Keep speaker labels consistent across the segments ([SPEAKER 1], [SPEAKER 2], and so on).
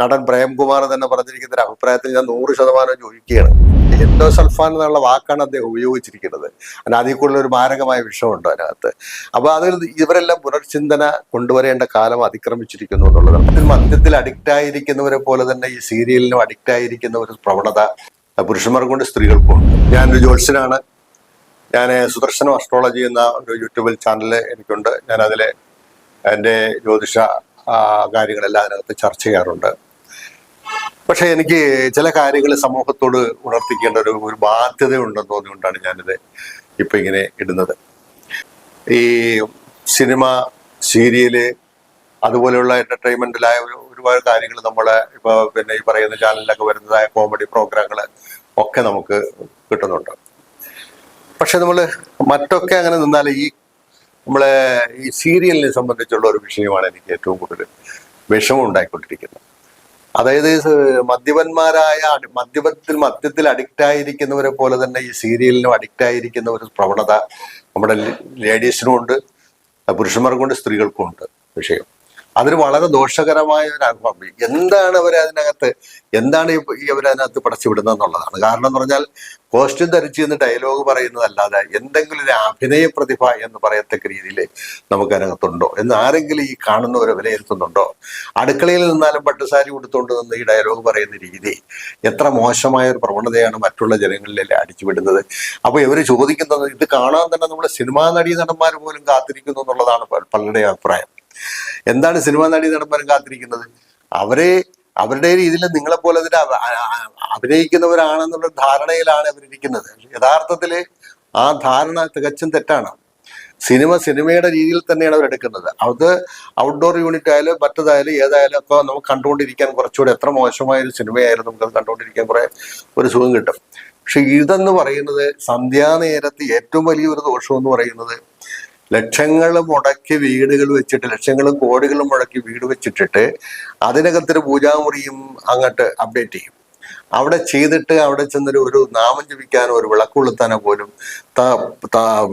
[SPEAKER 1] നടൻ പ്രേംകുമാർ തന്നെ പറഞ്ഞിരിക്കുന്ന ഒരു അഭിപ്രായത്തിൽ ഞാൻ നൂറ് ശതമാനം ചോദിക്കുകയാണ് എൻഡോസൾഫാൻ എന്നുള്ള വാക്കാണ് അദ്ദേഹം ഉപയോഗിച്ചിരിക്കുന്നത്. അതിന് അതിൽ കൂടുതൽ ഒരു മാരകമായ വിഷയമുണ്ട് അതിനകത്ത്. അപ്പൊ അതിൽ ഇവരെല്ലാം പുനർചിന്തന കൊണ്ടുവരേണ്ട കാലം അതിക്രമിച്ചിരിക്കുന്നു എന്നുള്ളതാണ് മദ്യത്തിൽ അഡിക്റ്റ് ആയിരിക്കുന്നവരെ പോലെ തന്നെ ഈ സീരിയലിനും അഡിക്റ്റ് ആയിരിക്കുന്ന ഒരു പ്രവണത പുരുഷന്മാർക്കുണ്ട് ഉണ്ട്. ഒരു ജ്യോത്സ്യനാണ്. ഞാൻ സുദർശനം അസ്ട്രോളജി എന്ന ഒരു യൂട്യൂബിൽ ചാനൽ എനിക്കുണ്ട്. ഞാൻ അതിലെ എന്റെ ജ്യോതിഷ കാര്യങ്ങളെല്ലാം അതിനകത്ത് ചർച്ച ചെയ്യാറുണ്ട്. പക്ഷെ എനിക്ക് ചില കാര്യങ്ങൾ സമൂഹത്തോട് ഉണർത്തിക്കേണ്ട ഒരു ഒരു ബാധ്യത ഉണ്ടെന്ന് തോന്നിയുകൊണ്ടാണ് ഞാനിത് ഇപ്പൊ ഇങ്ങനെ ഇടുന്നത്. ഈ സിനിമ സീരിയൽ അതുപോലെയുള്ള എന്റർടൈൻമെന്റിലായ ഒരു ഒരുപാട് കാര്യങ്ങൾ നമ്മളെ ഇപ്പൊ പിന്നെ ഈ പറയുന്ന ചാനലിലൊക്കെ വരുന്നതായ കോമഡി പ്രോഗ്രാമുകൾ ഒക്കെ നമുക്ക് കിട്ടുന്നുണ്ട്. പക്ഷെ നമ്മൾ മറ്റൊക്കെ അങ്ങനെ നിന്നാൽ ഈ നമ്മളെ ഈ സീരിയലിനെ സംബന്ധിച്ചുള്ള ഒരു വിഷയമാണ് എനിക്ക് ഏറ്റവും കൂടുതൽ വിഷമം ഉണ്ടായിക്കൊണ്ടിരിക്കുന്നത് അതായത് മദ്യപന്മാരായ മദ്യപത്തിൽ മദ്യത്തിൽ അഡിക്റ്റ് ആയിരിക്കുന്നവരെ പോലെ തന്നെ ഈ സീരിയലിനും അഡിക്റ്റ് ആയിരിക്കുന്ന ഒരു പ്രവണത നമ്മുടെ ലേഡീസിനും ഉണ്ട് പുരുഷന്മാർക്കും ഉണ്ട് സ്ത്രീകൾക്കും ഉണ്ട്. വിഷയം. അതിന് വളരെ ദോഷകരമായ ഒരു അനുഭവം. എന്താണ് അവർ അതിനകത്ത് എന്താണ് ഈ അവരതിനകത്ത് പടച്ചുവിടുന്നത് എന്നുള്ളതാണ്. കാരണം എന്ന് പറഞ്ഞാൽ കോസ്റ്റ്യൂം ധരിച്ചു എന്ന് ഡയലോഗ് പറയുന്നതല്ലാതെ എന്തെങ്കിലും ഒരു അഭിനയ പ്രതിഭ എന്ന് പറയത്തക്ക രീതിയിൽ നമുക്ക് അതിനകത്തുണ്ടോ? എന്ന് ആരെങ്കിലും ഈ കാണുന്നവരെ വിലയിരുത്തുന്നുണ്ടോ? അടുക്കളയിൽ നിന്നാലും പട്ടുസാരി ഉടുത്തുകൊണ്ട് നിന്ന് ഈ ഡയലോഗ് പറയുന്ന രീതി എത്ര മോശമായ ഒരു പ്രവണതയാണ് മറ്റുള്ള ജനങ്ങളിലെ അടിച്ചുവിടുന്നത്. അപ്പോൾ ഇവർ ചോദിക്കുന്നത് ഇത് കാണാൻ തന്നെ നമ്മുടെ സിനിമാ നടീ നടന്മാർ പോലും കാത്തിരിക്കുന്നു എന്നുള്ളതാണ് പലരുടെയും പലരുടെ അഭിപ്രായം. എന്താണ് സിനിമാ നടി നടന്മാരും കാത്തിരിക്കുന്നത്? അവരെ അവരുടെ രീതിയിൽ നിങ്ങളെ പോലെ തന്നെ അഭിനയിക്കുന്നവരാണെന്നുള്ള ധാരണയിലാണ് അവരിരിക്കുന്നത് യഥാർത്ഥത്തിൽ ആ ധാരണ തികച്ചും തെറ്റാണ്. സിനിമ സിനിമയുടെ രീതിയിൽ തന്നെയാണ് അവർ എടുക്കുന്നത് അത് ഔട്ട്ഡോർ യൂണിറ്റ് ആയാലും മറ്റേതായാലും ഏതായാലും ഒക്കെ നമുക്ക് കണ്ടുകൊണ്ടിരിക്കാൻ കുറച്ചുകൂടെ എത്ര മോശമായ ഒരു സിനിമയായാലും അത് കണ്ടുകൊണ്ടിരിക്കാൻ കുറെ ഒരു സുഖം കിട്ടും. പക്ഷെ ഇതെന്ന് പറയുന്നത് സന്ധ്യാനേരത്ത് ഏറ്റവും വലിയൊരു ദോഷം എന്ന് പറയുന്നത് ലക്ഷങ്ങൾ മുടക്കി വീടുകൾ വെച്ചിട്ട് ലക്ഷങ്ങളും കോടികളും മുടക്കി വീട് വെച്ചിട്ടിട്ട് അതിനകത്തൊരു പൂജാമുറിയും അങ്ങോട്ട് അപ്ഡേറ്റ് ചെയ്യും. അവിടെ ചെയ്തിട്ട് അവിടെ ചെന്നൊരു ഒരു നാമം ജപിക്കാനോ ഒരു വിളക്ക് കൊളുത്താനോ പോലും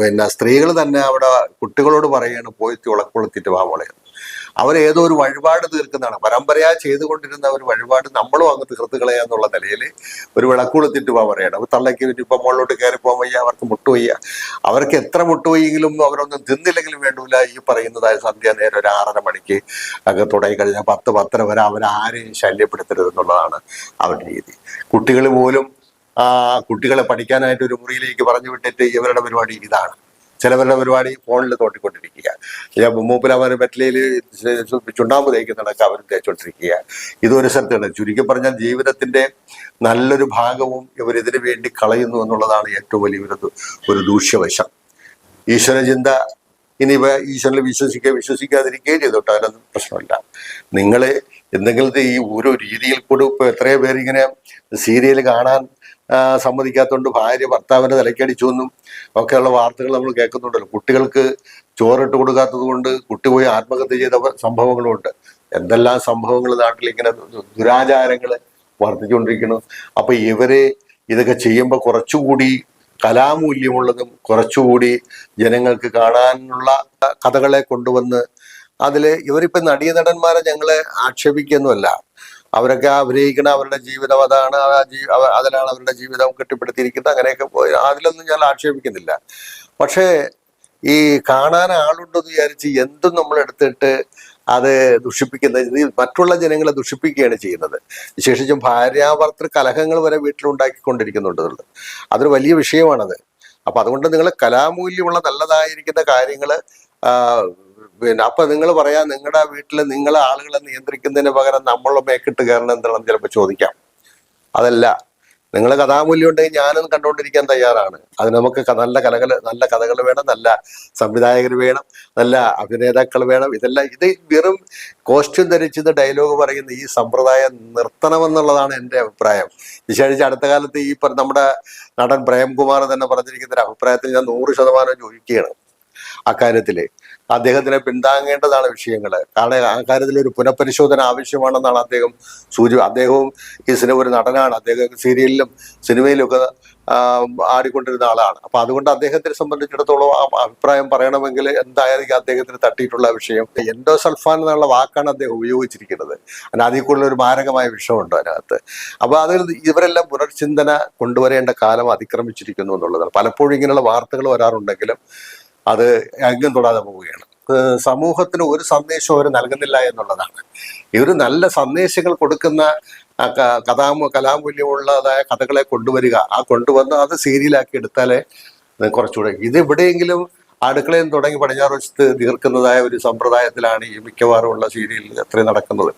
[SPEAKER 1] പിന്നെ സ്ത്രീകൾ തന്നെ അവിടെ കുട്ടികളോട് പറയാണ് പോയിട്ട് വിളക്ക് കൊളുത്തിട്ട് വാ മോളെ. അവർ ഏതോ ഒരു വഴിപാട് തീർക്കുന്നതാണ്. പരമ്പരയാ ചെയ്തുകൊണ്ടിരുന്ന ഒരു വഴിപാട് നമ്മളും അങ്ങ് തീർത്ത് കളയാന്നുള്ള നിലയിൽ ഒരു വിളക്ക് കൊളുത്തിട്ട് വാ പറയണം അപ്പൊ തള്ളയ്ക്ക് ഇപ്പൊ മുകളിലോട്ട് കയറി പോകാൻ വയ്യ അവർക്ക് മുട്ടുവയ്യ. അവർക്ക് എത്ര മുട്ടുവയ്യെങ്കിലും അവരൊന്നും തിന്നില്ലെങ്കിലും വേണ്ടൂല ഈ പറയുന്നതായ സന്ധ്യ നേരം ഒരു ആറര മണിക്ക് ഒക്കെ തുടങ്ങി കഴിഞ്ഞാൽ പത്ത് പത്തര വരെ അവരാരെയും ശല്യപ്പെടുത്തരുത് എന്നുള്ളതാണ് അവരുടെ രീതി. കുട്ടികൾ പോലും ആ കുട്ടികളെ പഠിക്കാനായിട്ട് ഒരു മുറിയിലേക്ക് പറഞ്ഞു വിട്ടിട്ട് ഇവരുടെ പരിപാടി ഇതാണ്. ചിലവരുടെ പരിപാടി ഫോണിൽ തോട്ടിക്കൊണ്ടിരിക്കുക. ഞാൻ മൂപ്പിലവർ വെറ്റിലയിൽ ചുണ്ണാമ്പ് തേക്കുന്നിടക്ക് അവർ തേച്ചോണ്ടിരിക്കുക. ഇതൊരു സ്ഥലത്താണ്. ചുരുക്കി പറഞ്ഞാൽ ജീവിതത്തിന്റെ നല്ലൊരു ഭാഗവും ഇവർ ഇതിനു വേണ്ടി കളയുന്നു എന്നുള്ളതാണ് ഏറ്റവും വലിയൊരു ഒരു ദൂഷ്യവശം. ഈശ്വരചിന്ത ഇനി ഇവ ഈശ്വരനിൽ വിശ്വസിക്കുക വിശ്വസിക്കാതിരിക്കുകയും ചെയ്തോട്ടെ അതിനൊന്നും പ്രശ്നമില്ല. നിങ്ങൾ എന്തെങ്കിലും ഈ ഓരോ രീതിയിൽ കൂടെ ഇപ്പോൾ എത്രയോ പേര് ഇങ്ങനെ സീരിയൽ കാണാൻ സമ്മതിക്കാത്തതുകൊണ്ട് ഭാര്യ ഭർത്താവിന്റെ തലക്കടിച്ചു എന്നും ഒക്കെയുള്ള വാർത്തകൾ നമ്മൾ കേൾക്കുന്നുണ്ടല്ലോ. കുട്ടികൾക്ക് ചോറിട്ട് കൊടുക്കാത്തത് കൊണ്ട് കുട്ടി പോയി ആത്മഹത്യ ചെയ്ത സംഭവങ്ങളുമുണ്ട് എന്തെല്ലാം സംഭവങ്ങൾ നാട്ടിൽ ഇങ്ങനെ ദുരാചാരങ്ങൾ വർദ്ധിച്ചുകൊണ്ടിരിക്കുന്നു. അപ്പൊ ഇവർ ഇതൊക്കെ ചെയ്യുമ്പോൾ കുറച്ചുകൂടി കലാമൂല്യമുള്ളതും കുറച്ചുകൂടി ജനങ്ങൾക്ക് കാണാനുള്ള കഥകളെ കൊണ്ടുവന്ന് അതിൽ ഇവരിപ്പോ നടീനടന്മാരെ ഞങ്ങളെ ആക്ഷേപിക്കുന്നുമല്ല അവരൊക്കെ ആഗ്രഹിക്കുന്ന അവരുടെ ജീവിതം അതാണ് അതിലാണ് അവരുടെ ജീവിതം കെട്ടിപ്പടുത്തിയിരിക്കുന്നത് അങ്ങനെയൊക്കെ പോയി അതിലൊന്നും ഞാൻ ആക്ഷേപിക്കുന്നില്ല. പക്ഷേ ഈ കാണാൻ ആളുണ്ടെന്ന് വിചാരിച്ച് എന്തും നമ്മൾ എടുത്തിട്ട് അത് ദുഷിപ്പിക്കുന്നത് മറ്റുള്ള ജനങ്ങളെ ദുഷിപ്പിക്കുകയാണ് ചെയ്യുന്നത്. വിശേഷിച്ചും ഭാര്യാഭർത്തൃ കലഹങ്ങൾ വരെ വീട്ടിലുണ്ടാക്കിക്കൊണ്ടിരിക്കുന്നുണ്ടെന്നുള്ളത്. അതൊരു വലിയ വിഷയമാണത്. അപ്പൊ അതുകൊണ്ട് നിങ്ങൾ കലാമൂല്യമുള്ള നല്ലതായിരിക്കുന്ന കാര്യങ്ങൾ ആ, പിന്നെ അപ്പൊ നിങ്ങൾ പറയാ നിങ്ങളുടെ വീട്ടിൽ നിങ്ങളെ ആളുകളെ നിയന്ത്രിക്കുന്നതിന് പകരം നമ്മളെ മേക്കിട്ട് കയറണം എന്താണെന്ന് ചിലപ്പോൾ ചോദിക്കാം. അതല്ല നിങ്ങൾ കഥാമൂല്യം ഉണ്ടെങ്കിൽ ഞാനും കണ്ടുകൊണ്ടിരിക്കാൻ തയ്യാറാണ്. അത് നമുക്ക് നല്ല കലകൾ നല്ല കഥകൾ വേണം നല്ല സംവിധായകർ വേണം നല്ല അഭിനേതാക്കൾ വേണം. ഇതെല്ലാം ഇത് വെറും കോസ്റ്റ്യൂം ധരിച്ചത് ഡയലോഗ് പറയുന്ന ഈ സമ്പ്രദായം നിർത്തണമെന്നുള്ളതാണ് എന്റെ അഭിപ്രായം. വിശേഷിച്ച് അടുത്ത കാലത്ത് ഈ നമ്മുടെ നടൻ പ്രേംകുമാർ തന്നെ പറഞ്ഞിരിക്കുന്ന ഒരു അഭിപ്രായത്തിൽ ഞാൻ നൂറ് ശതമാനം ചോദിക്കുകയാണ് അക്കാര്യത്തിൽ. അദ്ദേഹത്തിനെ പിന്താങ്ങേണ്ടതാണ് വിഷയങ്ങൾ കാരണം ആ കാര്യത്തിൽ ഒരു പുനഃപരിശോധന ആവശ്യമാണെന്നാണ് അദ്ദേഹം സൂചി അദ്ദേഹവും ഈ സിനിമ ഒരു നടനാണ്. അദ്ദേഹം സീരിയലിലും സിനിമയിലും ഒക്കെ ആടിക്കൊണ്ടിരുന്ന ആളാണ്. അപ്പൊ അതുകൊണ്ട് അദ്ദേഹത്തിനെ സംബന്ധിച്ചിടത്തോളം ആ അഭിപ്രായം പറയണമെങ്കിൽ എന്തായിരിക്കും അദ്ദേഹത്തിന് തട്ടിയിട്ടുള്ള വിഷയം? എൻഡോ സൾഫാൻ എന്നുള്ള വാക്കാണ് അദ്ദേഹം ഉപയോഗിച്ചിരിക്കുന്നത്. അതിന് അതിൽ കൂടുതൽ ഒരു മാരകമായ വിഷയമുണ്ട് അതിനകത്ത്. അപ്പൊ അതിൽ ഇവരെല്ലാം പുനർചിന്തന കൊണ്ടുവരേണ്ട കാലം അതിക്രമിച്ചിരിക്കുന്നു എന്നുള്ളതാണ്. പലപ്പോഴും ഇങ്ങനെയുള്ള വാർത്തകൾ വരാറുണ്ടെങ്കിലും അത് അംഗം തൊടാതെ പോവുകയാണ്. സമൂഹത്തിന് ഒരു സന്ദേശവും അവർ നൽകുന്നില്ല എന്നുള്ളതാണ്. ഇവർ നല്ല സന്ദേശങ്ങൾ കൊടുക്കുന്ന കഥാ കലാമൂല്യമുള്ളതായ കഥകളെ കൊണ്ടുവരിക ആ കൊണ്ടുവന്ന് അത് സീരിയലാക്കി എടുത്താലേ കുറച്ചുകൂടെ ഇത് എവിടെയെങ്കിലും അടുക്കളയിൽ തുടങ്ങി പടിഞ്ഞാറ് വശത്ത് തീർക്കുന്നതായ ഒരു സമ്പ്രദായത്തിലാണ് ഈ മിക്കവാറും ഉള്ള സീരിയൽ അത്രയും നടക്കുന്നത്.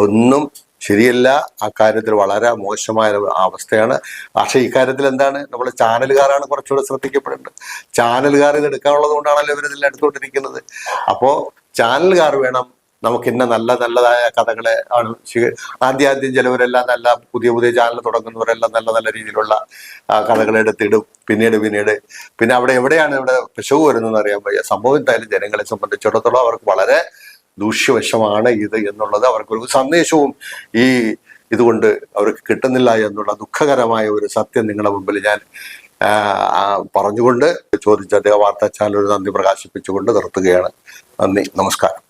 [SPEAKER 1] ഒന്നും ശരിയല്ല. ആ കാര്യത്തിൽ വളരെ മോശമായ അവസ്ഥയാണ്. പക്ഷേ ഇക്കാര്യത്തിൽ എന്താണ്? നമ്മൾ ചാനലുകാരാണ് കുറച്ചുകൂടെ ശ്രദ്ധിക്കപ്പെടേണ്ടത്. ചാനലുകാർ ഇത് എടുക്കാനുള്ളത് കൊണ്ടാണല്ലോ ഇവരിതെല്ലാം എടുത്തുകൊണ്ടിരിക്കുന്നത്. അപ്പോൾ ചാനലുകാർ വേണം നമുക്ക് ഇന്ന നല്ല നല്ലതായ കഥകളെ ആണ് ആദ്യം ആദ്യം ചിലവരെല്ലാം നല്ല പുതിയ പുതിയ ചാനൽ തുടങ്ങുന്നവരെല്ലാം നല്ല നല്ല രീതിയിലുള്ള കഥകളെടുത്തിടും പിന്നീട് പിന്നീട്. പിന്നെ അവിടെ എവിടെയാണ് ഇവിടെ പിശവ് വരുന്നതെന്ന് അറിയാൻ വയ്യ. സംഭവം എന്തായാലും ജനങ്ങളെ സംബന്ധിച്ചിടത്തോളം അവർക്ക് വളരെ ദൂഷ്യവശമാണ് ഇത് എന്നുള്ളത് അവർക്കൊരു സന്ദേശവും ഈ ഇതുകൊണ്ട് അവർക്ക് കിട്ടുന്നില്ല എന്നുള്ള ദുഃഖകരമായ ഒരു സത്യം നിങ്ങളുടെ മുമ്പിൽ ഞാൻ പറഞ്ഞുകൊണ്ട് ചോദിച്ച അദ്ദേഹം വാർത്താ ചാനൽ ഒരു നന്ദി പ്രകാശിപ്പിച്ചുകൊണ്ട് നിർത്തുകയാണ്. നന്ദി. നമസ്കാരം.